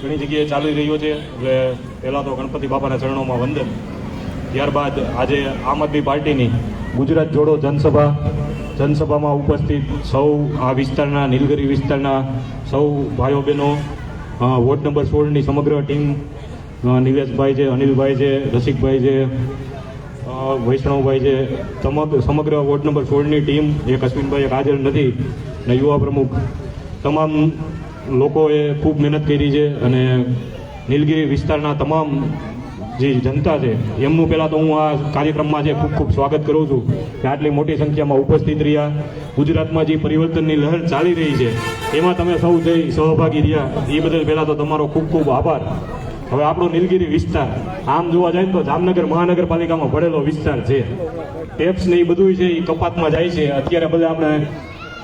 ઘણી જગ્યાએ ચાલી રહ્યો છે. એટલે પહેલાં તો ગણપતિ બાપાના ચરણોમાં વંદન. ત્યારબાદ આજે આમ આદમી પાર્ટીની ગુજરાત જોડો જનસભા. જનસભામાં ઉપસ્થિત સૌ આ વિસ્તારના, નીલગિરી વિસ્તારના સૌ ભાઈઓ બહેનો વોર્ડ નંબર સોળની સમગ્ર ટીમ નિવેશભાઈ છે, અનિલભાઈ છે, રસિકભાઈ છે વૈષ્ણવભાઈ છે સમગ્ર વોર્ડ નંબર સોળની ટીમ એક અશ્વિનભાઈ હાજર નથી, ને યુવા પ્રમુખ, તમામ લોકોએ ખૂબ મહેનત કરી છે અને નીલગીરી વિસ્તારના તમામ જે જનતા છે, એમનું પહેલાં તો હું આ કાર્યક્રમમાં છે ખૂબ ખૂબ સ્વાગત કરું છું કે આટલી મોટી સંખ્યામાં ઉપસ્થિત રહ્યા. ગુજરાતમાં જે પરિવર્તનની લહેર ચાલી રહી છે, એમાં તમે સૌ જઈ સહભાગી રહ્યા, એ બદલ પહેલાં તો તમારો ખૂબ ખૂબ આભાર. હવે આપણો નીલગીરી વિસ્તાર, આમ જોવા જાય તો જામનગર મહાનગરપાલિકામાં ભરેલો વિસ્તાર છે. ટેપ્સ ને એ બધું છે, એ કપાતમાં જાય છે. અત્યારે બધા આપણે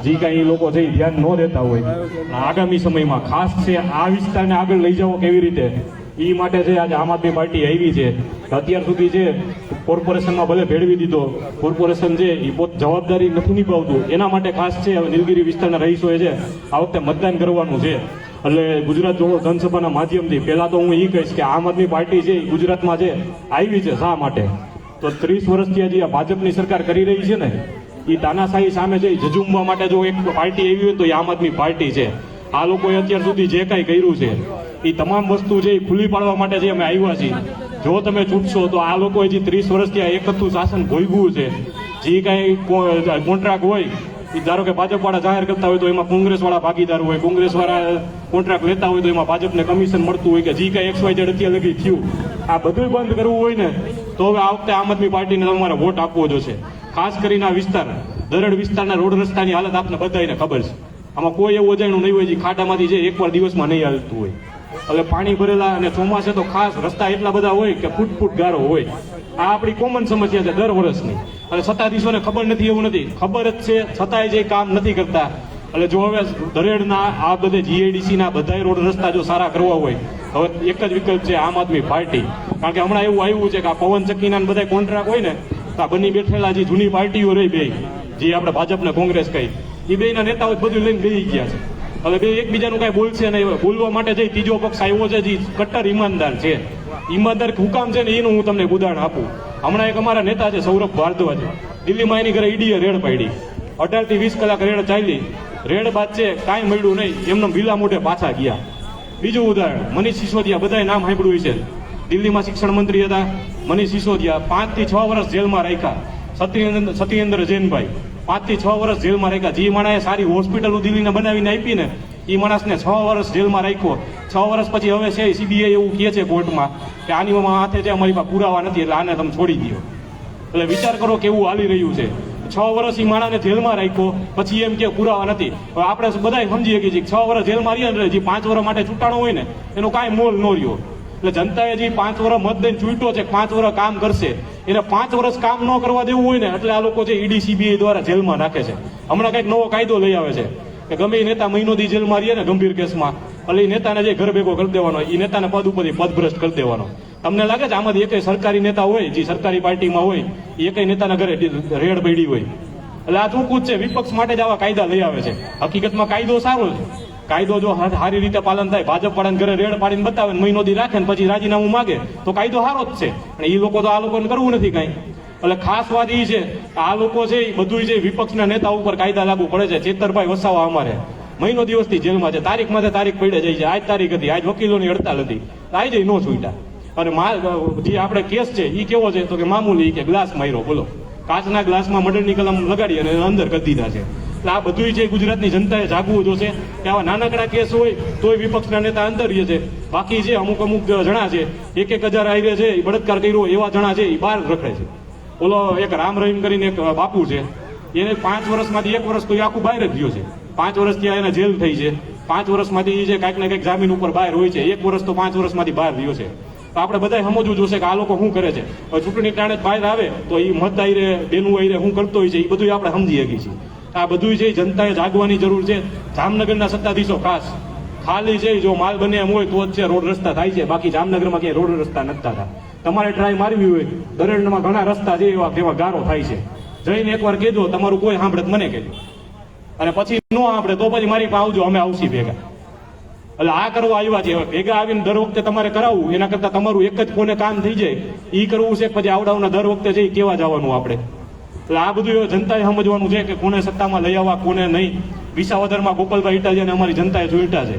જે કાંઈ લોકો છે એ ધ્યાન ન દેતા હોય. આગામી સમયમાં ખાસ છે, આ વિસ્તારને આગળ લઈ જાઓ કેવી રીતે? એ માટે છે, આજે આમ આદમી પાર્ટી આવી છે. અત્યાર સુધી છે કોર્પોરેશનમાં ભલે ભેળવી દીધો, કોર્પોરેશન છે એ પોત જવાબદારી નથી નિભાવતું, એના માટે ખાસ છે નીલગિરી વિસ્તારના રહીશોએ છે, આ વખતે મતદાન કરવાનું છે. એટલે ગુજરાત જોડો જનસભાના માધ્યમથી પહેલાં તો હું એ કહીશ કે આમ આદમી પાર્ટી છે એ ગુજરાતમાં છે, આવી છે શા માટે? તો ત્રીસ વર્ષથી હજી આ ભાજપની સરકાર કરી રહી છે ને? એ તાનાશાહી સામે એ જજુમવા માટે જો એક પાર્ટી આવી હોય તો એ આમ આદમી પાર્ટી છે. આ લોકોએ અત્યાર સુધી જે કાંઈ કર્યું છે એ તમામ વસ્તુ છે એ ખુલ્લી પાડવા માટે જે અમે આવ્યા છીએ. જો તમે છૂટશો તો આ લોકોએ જે ત્રીસ વર્ષથી આ એકતું શાસન ભોગવ્યું છે, જે કાંઈ કોન્ટ્રાક્ટ હોય એ ધારો કે ભાજપવાળા જાહેર કરતા હોય તો એમાં કોંગ્રેસવાળા ભાગીદાર હોય, કોંગ્રેસવાળા કોન્ટ્રાક્ટ લેતા હોય તો એમાં ભાજપને કમિશન મળતું હોય કે જે કાંઈ એક્સ વાય અત્યારે લગી થયું. આ બધું બંધ કરવું હોય ને, તો હવે આ વખતે આમ આદમી પાર્ટીને તમારે વોટ આપવો જોશે ખાસ કરીને આ વિસ્તાર, દરડ વિસ્તારના રોડ રસ્તાની હાલત આપને બધાને ખબર છે. આમાં કોઈ એવું અજાણ્યું નહીં હોય જે ખાડામાંથી જે એકવાર દિવસમાં નહીં હાલતું હોય. એટલે પાણી ભરેલા અને ચોમાસે તો ખાસ રસ્તા એટલા બધા હોય કે ફૂટ ફૂટ ગારો હોય. આ આપણી કોમન સમસ્યા છે દર વર્ષની. અને સત્તાધીશોને ખબર નથી એવું નથી. ખબર જ છે, છતાંય જે કામ નથી કરતા. એટલે જો હવે દરેડના, આ બધે જીઆઈડીસીના બધા રોડ રસ્તા જો સારા કરવા હોય, હવે એક જ વિકલ્પ છે આમ આદમી પાર્ટી. કારણ કે હમણાં એવું આવ્યું છે કે આ પવન ચક્કીના બધા કોન્ટ્રાક્ટ હોય ને આ બની બેઠેલા જે જૂની પાર્ટીઓ રહી બે, જે આપણે ભાજપ ને કોંગ્રેસ કહી. એ બેના નેતાઓ બધું લઈને બેસી ગયા છે. હવે બે એકબીજાનું કાંઈ બોલશે નહીં બોલવા માટે જે ત્રીજો પક્ષ આવ્યો છે, જે કટ્ટર ઈમાનદાર છે. ઈમાનદાર હુકામ છે ને એનું હું તમને ઉદાહરણ આપું. હમણાં એક અમારા નેતા છે, સૌરભ ભારદ્વાજ. દિલ્હીમાં એની ઘરે ઈડીએ રેડ પાડી. અઢારથી વીસ કલાક રેડ ચાલી. રેડ બાદ છે, કાંઈ મળ્યું નહીં, એમને ભીલા મોઢે પાછા ગયા. બીજું ઉદાહરણ, મનીષ સિસોદિયા બધાએ નામ સાંભળ્યું છે દિલ્હીમાં શિક્ષણ મંત્રી હતા, મનીષ સિસોદિયા પાંચથી છ વર્ષ જેલમાં રાખ્યા. સત્યેન્દ્ર સત્યેન્દ્ર જૈનભાઈ પાંચથી છ વર્ષ જેલમાં રાખ્યા. જે માણસે સારી હોસ્પિટલો દિલ્હીને બનાવીને આપી ને એ માણસને છ વર્ષ જેલમાં રાખ્યો. છ વર્ષ પછી હવે છે સીબીઆઈ એવું કહે છે કોર્ટમાં કે આની હાથે છે, અમારી પાસે પુરાવા નથી, એટલે આને તમે છોડી દો એટલે વિચાર કરો કેવું હાલી રહ્યું છે. છ વર્ષ એ માણાને જેલમાં રાખ્યો, પછી એમ કે પુરાવા નથી. હવે આપણે બધા સમજી શકીએ છીએ કે છ વર્ષ જેલમાં રહીએ ને જે પાંચ વર્ષ માટે છૂટાણો હોય ને, એનો કાંઈ મોલ ન રહ્યો. એટલે જનતાએ જે પાંચ વર્ષ મત દઈને ચૂંટ્યો છે, પાંચ વર્ષ કામ કરશે, એને પાંચ વર્ષ કામ ન કરવા દેવું હોય ને, એટલે આ લોકો જે ઈડી, સીબીઆઈ દ્વારા જેલમાં નાખે છે. હમણાં કંઈક નવો કાયદો લઈ આવે છે, કે ગમે એ નેતા મહિનો દી જેલમાં રહીએ ને ગંભીર કેસમાં એટલે એ નેતાને જે ઘર ભેગો કરી દેવાનો એ નેતાને પદ ઉપરથી પદભ્રષ્ટ કરી દેવાનો. તમને લાગે છે આમાંથી એકેય સરકારી નેતા હોય, જે સરકારી પાર્ટીમાં હોય એ એકેય નેતાના ઘરે રેડ પડી હોય? એટલે આ ચૂકું જ છે, વિપક્ષ માટે જ આવા કાયદા લઈ આવે છે. હકીકતમાં કાયદો સારો છે. કાયદો જો સારી રીતે પાલન થાય, ભાજપ વાળાને ઘરે રેડ પાડીને બતાવે મહિનો દી રાખે ને પછી રાજીનામું માગે, તો કાયદો સારો જ છે. અને એ લોકો તો આ લોકોને કરવું નથી કાંઈ. એટલે ખાસ વાત એ છે કે આ લોકો છે એ બધું છે વિપક્ષના નેતા ઉપર કાયદા લાગુ પડે છે. ચેતરભાઈ વસાવા અમારે. મહિનો દિવસથી જેલમાં છે. તારીખ માથે તારીખ પડે જાય છે. આજ તારીખ હતી. આજ વકીલોની હડતાલ હતી. આજે નો છૂટ્યા અને જે આપણે કેસ છે એ કેવો છે? તો કે મામૂલી કે ગ્લાસ માર્યો. બોલો. કાચના ગ્લાસમાં મર્ડરની કલમ લગાડી અને અંદર કરી દીધા છે. એટલે આ બધું જે ગુજરાતની જનતાએ જાગવું જોશે કે આવા નાનકડા કેસ હોય, તોય વિપક્ષના નેતા અંદર છે. બાકી જે અમુક અમુક જણા છે, એક એક હજાર આયરે છે એ બળાત્કાર કર્યો એવા જણા છે એ બહાર રખડે છે. ઓલો એક રામ રહીમ કરીને એક બાપુ છે, એને પાંચ વર્ષમાંથી એક વર્ષ તો એ આખું બહાર જ ગયો છે. પાંચ વર્ષથી એને જેલ થઈ છે. પાંચ વર્ષમાંથી જે કાંઈક ને કંઈક જામીન ઉપર બહાર હોય છે, એક વર્ષ તો પાંચ વર્ષમાંથી બહાર રહ્યો છે. તો આપણે બધા સમજવું જોશે કે આ લોકો શું કરે છે. ચૂંટણી ટાણે બહાર આવે તો એ મત આઈ બેનું રહે શું કરતો હોય છે એ બધું આપણે સમજી શકીએ છીએ. આ બધું છે જનતાએ જાગવાની જરૂર છે. જામનગરના સત્તાધીશો ખાસ. ખાલી છે જો માલ બને એમ હોય તો જ છે, રોડ રસ્તા થાય છે. બાકી જામનગરમાં ક્યાંય રોડ રસ્તા નથી થતા તમારે ટ્રાય મારવી હોય દરેડમાં ઘણા રસ્તા છે એવા જેવા ગારો થાય છે. જઈને એકવાર કહેજો, તમારું કોઈ સાંભળે મને કહેજો. અને પછી ન આપણે તો પછી મારી પાસે આવજો, અમે આવશી ભેગા. એટલે આ કરવા આવ્યા છે. ભેગા આવીને દર વખતે તમારે કરાવવું, એના કરતા તમારું એક જ કોને કામ થઈ જાય. એ કરવું છે પછી આવડાવના દર વખતે જઈ કેવા જવાનું આપણે? એટલે આ બધું એ જનતાએ સમજવાનું છે કે કોને સત્તામાં લઈ આવવા, કોને નહીં. વિસાવદરમાં ગોપાલભાઈ ઇટાલિયાને અમારી જનતાએ જોઈટા છે.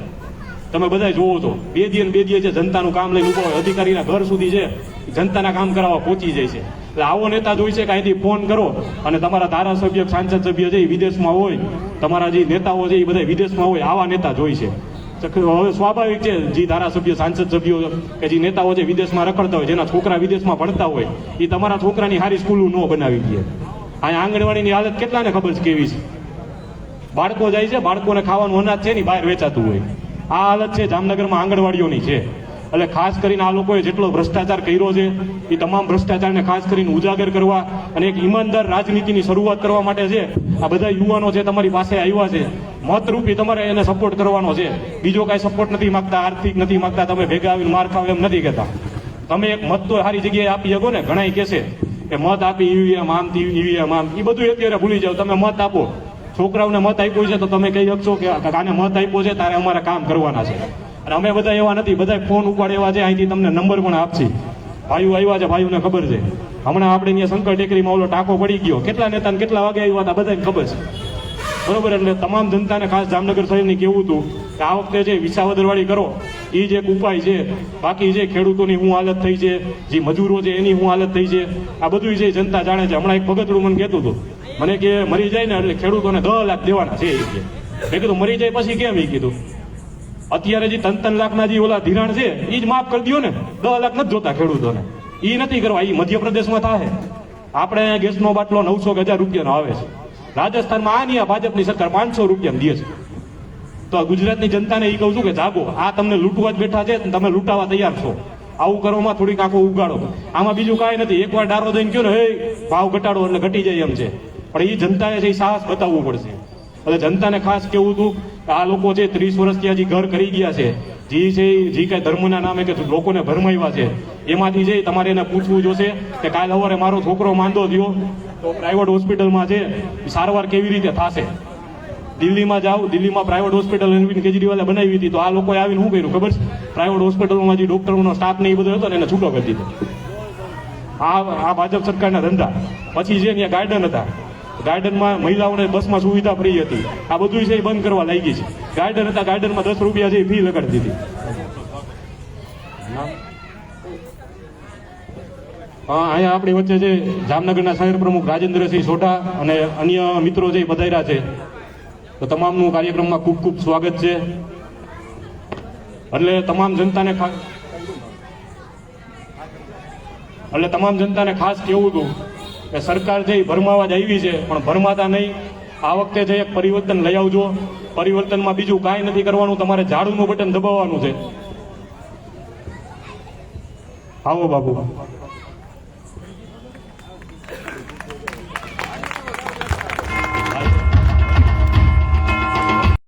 તમે બધા જોવો છો બે ને બે જે જનતાનું કામ લઈને ઊભો હોય, અધિકારીના ઘર સુધી છે જનતાના કામ કરાવવા પહોંચી જાય છે. એટલે આવો નેતા જોઈ છે કે અહીંથી ફોન કરો અને તમારા ધારાસભ્ય સાંસદ સભ્ય એ વિદેશમાં હોય, તમારા જે નેતાઓ છે એ બધા વિદેશમાં હોય, આવા નેતા જોઈ છે. હવે સ્વાભાવિક છે જે ધારાસભ્ય, સાંસદ સભ્યો કે જે નેતાઓ છે વિદેશમાં રખડતા હોય, જેના છોકરા વિદેશમાં ભણતા હોય એ તમારા છોકરાની સારી સ્કૂલો ન બનાવી દે. અહીંયા આંગણવાડીની હાલત કેટલાને ખબર છે કેવી છે? બાળકો જાય છે, બાળકોને ખાવાનું અનાજ છે ને બહાર વેચાતું હોય. આ હાલત છે જામનગરમાં આંગણવાડીઓની છે. એટલે ખાસ કરીને આ લોકોએ જેટલો ભ્રષ્ટાચાર કર્યો છે એ તમામ ભ્રષ્ટાચારને ખાસ કરીને ઉજાગર કરવા અને એક ઈમાનદાર રાજનીતિની શરૂઆત કરવા માટે છે. આ બધા યુવાનો છે તમારી પાસે આવ્યા છે. મતરૂપી તમારે એને સપોર્ટ કરવાનો છે. બીજો કાંઈ સપોર્ટ નથી માગતા, આર્થિક નથી માગતા, તમે ભેગા આવીને માર ખાવ એમ નથી કહેતા. તમે એક મત તો સારી જગ્યાએ આપી શકો ને ઘણા કહેશે. કે મત આપી ઈવીએમ આમ ઈવીએમ આમ. એ બધું અત્યારે ભૂલી જાવ તમે મત આપો. છોકરાઓને મત આપ્યો છે તો તમે કહી શકશો કે આને મત આપ્યો છે, તારે અમારે કામ કરવાના છે. અને અમે બધા એવા નથી. બધા ફોન ઉપાડ એવા છે. અહીંથી તમને નંબર પણ આપશે. ભાઈઓ આવ્યા છે, ભાઈઓને ખબર છે. હમણાં આપણે અહીંયા શંકર ટેકરીમાં ઓલો ટાંકો પડી ગયો. કેટલા નેતાને કેટલા વાગે આવ્યા હતા બધાને ખબર છે. બરોબર? એટલે તમામ જનતાને ખાસ જામનગર શહેરની કેવું હતું કે આ વખતે જે વિસાવદરવાળી કરો એ જ એક ઉપાય છે, બાકી જે ખેડૂતોની શું હાલત થઈ છે, જે મજૂરો છે, એની શું હાલત થઈ છે, આ બધું જે જનતા જાણે છે. હમણાં એક ભગતડું મને કહેતું હતું. મને કે મરી જાય ને એટલે ખેડૂતોને દહ લાખ દેવાના છે, એ કીધું, મરી જાય પછી કેમ? એ કીધું. અત્યારે જે ત્રણ ત્રણ લાખના જે ઓલા ધિરાણ છે એ જ માફ કરી દો ને. દસ લાખ નથી જોતા ખેડૂતોને. એ નથી કરવા એ મધ્યપ્રદેશમાં થાય આપણે ગેસનો બાટલો નવસો કે હજાર રૂપિયાનો આવે છે. રાજસ્થાનમાં આ નહીં ભાજપની સરકાર પાંચસો રૂપિયામાં દે છે. તો આ ગુજરાતની જનતાને એ કહું છું કે જાગો. આ તમને લૂંટવા જ બેઠા છે તમે લૂંટાવા તૈયાર છો. આવું કરવામાં થોડીક આંખો ઉગાડો. આમાં બીજું કાંઈ નથી. એકવાર ડારો દઈને કહો ને, હે, ભાવ ઘટાડો એટલે ઘટી જાય એમ છે. પણ એ જનતાએ છે એ સાહસ બતાવવું પડશે. એટલે જનતાને ખાસ કેવું હતું કે આ લોકો છે ત્રીસ વર્ષથી હજી ઘર કરી ગયા છે. જે છે જે કાંઈ ધર્મના નામે કે લોકોને ભરમાવ્યા છે. એમાંથી છે તમારે એને પૂછવું જોશે કે કાલ સવારે મારો છોકરો માંદો થયો. તો પ્રાઇવેટ હોસ્પિટલમાં છે. સારવાર કેવી રીતે થશે? દિલ્હીમાં જાઓ, દિલ્હીમાં પ્રાઇવેટ હોસ્પિટલ અરવિંદ કેજરીવાલે બનાવી હતી તો આ લોકોએ આવીને શું કર્યું ખબર છે? પ્રાઇવેટ હોસ્પિટલમાં જે ડોક્ટરોનો સ્ટાફ ને એ બધો હતો ને એને છૂટો કરી દીધો. આ આ ભાજપ સરકારના ધંધા. પછી છે ત્યાં ગાર્ડન હતા ગાર્ડનમાં મહિલાઓને બસમાં સુવિધા ફ્રી હતી. આ બધું છે એ બંધ કરવા લાગી છે. ગાર્ડન હતા ગાર્ડનમાં દસ રૂપિયા છે ફી લગાડી દીધી. અહીંયા આપણી વચ્ચે છે જામનગરના શહેર પ્રમુખ રાજેન્દ્રસિંહ સોઢા અને અન્ય મિત્રો છે એ છે તો તમામનું કાર્યક્રમમાં ખૂબ ખૂબ સ્વાગત છે. એટલે તમામ જનતાને એટલે તમામ જનતાને ખાસ કહેવું હતું કે સરકાર છે એ ભરમાવા જ આવી છે, પણ ભરમાતા નહીં. આ વખતે છે એક પરિવર્તન લઈ આવજો. પરિવર્તનમાં બીજું કાંઈ નથી કરવાનું, તમારે ઝાડુનું બટન દબાવવાનું છે. આવો બાબુ.